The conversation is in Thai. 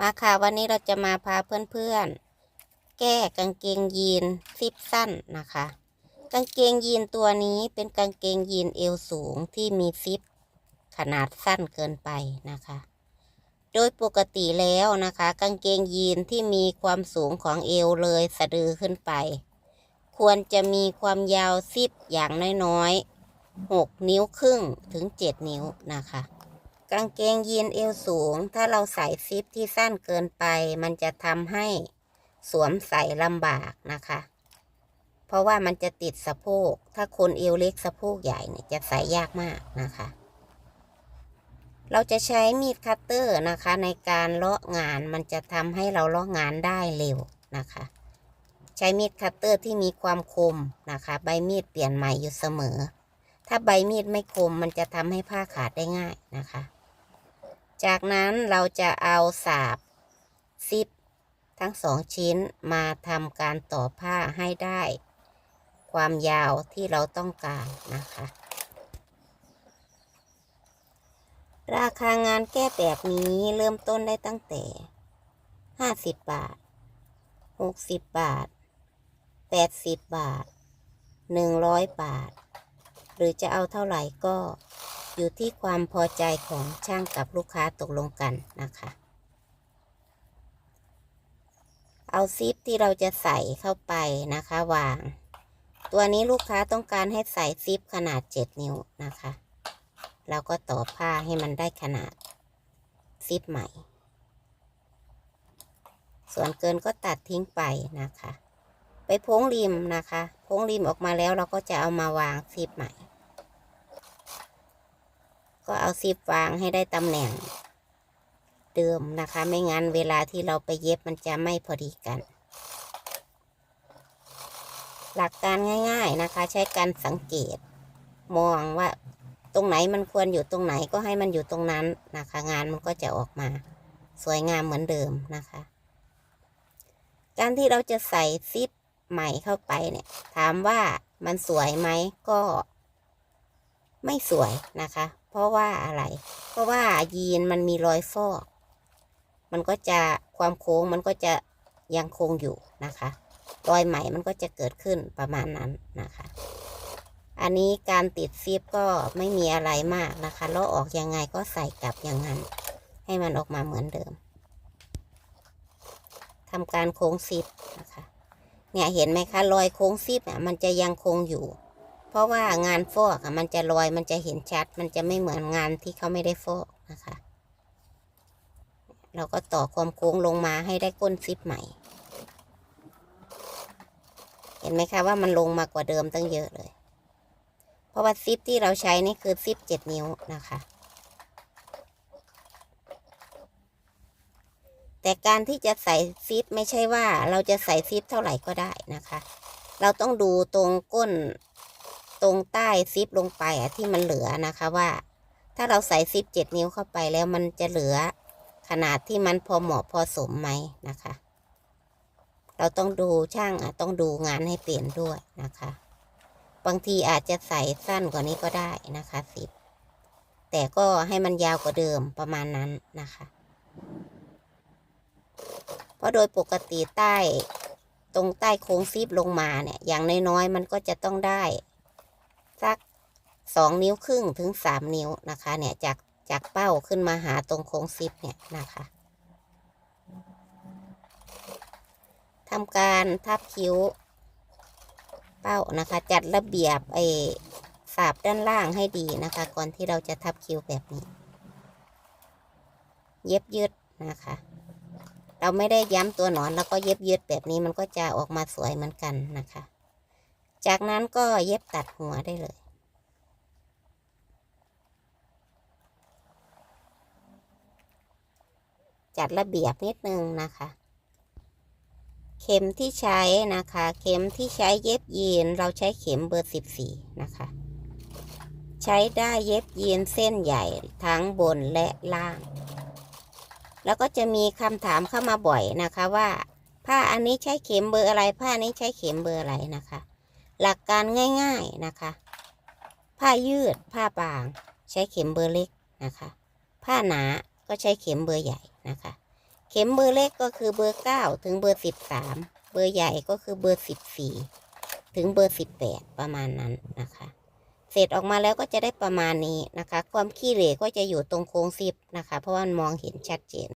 มาค่ะวันนี้เราจะมาพาเพื่อนๆ แก้กางเกงยีนซิปสั้นนะคะ กางเกงยีนตัวนี้เป็นกางเกงยีนเอวสูงที่มีซิปขนาดสั้นเกินไปนะคะ โดยปกติแล้วนะคะ กางเกงยีนที่มีความสูงของเอวเลยสะดือขึ้นไป ควรจะมีความยาวซิปอย่างน้อยๆ 6 นิ้วครึ่งถึง 7 นิ้วนะคะ กางเกงยีนเอวสูง ถ้าเราใส่ซิปที่สั้นเกินไป มันจะทำให้สวมใส่ลำบากนะคะ เพราะว่ามันจะติดสะโพก ถ้าคนเอวเล็กสะโพกใหญ่เนี่ยจะใส่ยากมากนะคะ เราจะใช้มีดคัตเตอร์นะคะ ในการเลาะงานมันจะทำให้เราเลาะงานได้เร็วนะคะ ใช้มีดคัตเตอร์ที่มีความคมนะคะ ใบมีดเปลี่ยนใหม่อยู่เสมอ ถ้าใบมีดไม่คมมันจะทำให้ผ้าขาดได้ง่ายนะคะ จากนั้นเราจะเอาสาบซิปทั้งสองชิ้นมาทำการต่อผ้าให้ได้ ความยาวที่เราต้องการนะคะ ราคางานแก้แบบนี้เริ่มต้นได้ตั้งแต่ 50 บาท 60 บาท 80 บาท 100 บาท หรือจะเอาเท่าไหร่ก็ อยู่ที่ความพอใจของช่างกับลูกค้าตกลงกันนะคะ เอาซิปที่เราจะใส่เข้าไปนะคะวาง ตัวนี้ลูกค้าต้องการให้ใส่ซิปขนาด 7 นิ้วนะคะ เราก็ต่อผ้าให้มันได้ขนาดซิปใหม่ ส่วนเกินก็ตัดทิ้งไปนะคะ ไปโพ้งริมนะคะโพ้งริมออกมาแล้วเราก็จะเอามาวางซิปใหม่ ก็เอาซิปวางให้ได้ตำแหน่งเดิมนะคะ ไม่งั้นเวลาที่เราไปเย็บมันจะไม่พอดีกัน หลักการง่ายๆนะคะ ใช้การสังเกต มองว่าตรงไหนมันควรอยู่ตรงไหนก็ให้มันอยู่ตรงนั้นนะคะ งานมันก็จะออกมา สวยงามเหมือนเดิมนะคะ การที่เราจะใส่ซิปใหม่เข้าไปเนี่ย ถามว่ามันสวยไหมก็ ไม่สวยนะคะ เพราะว่าอะไร เพราะว่ายีนมันมีรอยฟอก มันก็จะความโค้งมันก็จะยังคงอยู่นะคะ รอยใหม่มันก็จะเกิดขึ้นประมาณนั้นนะคะ อันนี้การติดซิปก็ไม่มีอะไรมากนะคะเลาะออกยังไงก็ใส่กลับอย่างนั้น ให้มันออกมาเหมือนเดิมทำการโค้งซิปนะคะ เนี่ยเห็นไหมคะรอยโค้งซิปอะมันจะยังคงอยู่ ราะว่างานฟอกมันจะรอยมันจะเห็นชัด มันจะไม่เหมือนงานที่เขาไม่ได้ฟอกนะคะ เราก็ต่อความโค้งลงมาให้ได้ก้นซิปใหม่ เห็นไหมคะว่ามันลงมากว่าเดิมตั้งเยอะเลย เพราะว่าซิปที่เราใช้นี่คือซิปเจ็ดนิ้วนะคะแต่การที่จะใส่ซิปไม่ใช่ว่าเราจะใส่ซิปเท่าไหร่ก็ได้นะคะ เราต้องดูตรงก้น ตรงใต้ซิปลงไปอะที่มันเหลือนะคะว่า ถ้าเราใส่ซิปเจ็ดนิ้วเข้าไปแล้วมันจะเหลือขนาดที่มันพอเหมาะพอสมไหมนะคะ เราต้องดูช่างอะต้องดูงานให้เปลี่ยนด้วยนะคะ บางทีอาจจะใส่สั้นกว่านี้ก็ได้นะคะซิปแต่ก็ให้มันยาวกว่าเดิมประมาณนั้นนะคะ เพราะโดยปกติใต้ตรงใต้โค้งซิปลงมาเนี่ย อย่างน้อยๆมันก็จะต้องได้ สักสองนิ้วครึ่งถึงสามนิ้วนะคะ เนี่ยจากจากเป้าขึ้นมาหาตรงโค้งซิปเนี่ยนะคะทำการทับคิ้วเป้านะคะ จัดระเบียบไอ้สาบด้านล่างให้ดีนะคะ ก่อนที่เราจะทับคิ้วแบบนี้ เย็บยืดนะคะ เราไม่ได้ย้ำตัวหนอนแล้วก็เย็บยืดแบบนี้มันก็จะออกมาสวยเหมือนกันนะคะ จากนั้นก็เย็บตัดหัวได้เลย จัดระเบียบนิดนึงนะคะ เข็มที่ใช้นะคะ เข็มที่ใช้เย็บยีนเราใช้เข็มเบอร์สิบสี่นะคะ ใช้ได้เย็บยีนเส้นใหญ่ทั้งบนและล่าง แล้วก็จะมีคำถามเข้ามาบ่อยนะคะว่าผ้าอันนี้ใช้เข็มเบอร์อะไร ผ้านี้ใช้เข็มเบอร์อะไรนะคะ หลักการง่ายๆนะคะ ผ้ายืดผ้าบาง ใช้เข็มเบอร์เล็กนะคะ ผ้าหนาก็ใช้เข็มเบอร์ใหญ่นะคะ เข็มเบอร์เล็กก็คือเบอร์เก้าถึงเบอร์สิบสามเบอร์ใหญ่ก็คือเบอร์สิบสี่ถึงเบอร์สิบแปดประมาณนั้นนะคะ เสร็จออกมาแล้วก็จะได้ประมาณนี้นะคะ ความขี้เหร่ก็จะอยู่ตรงโค้งซิปนะคะ เพราะว่ามันมองเห็นชัดเจน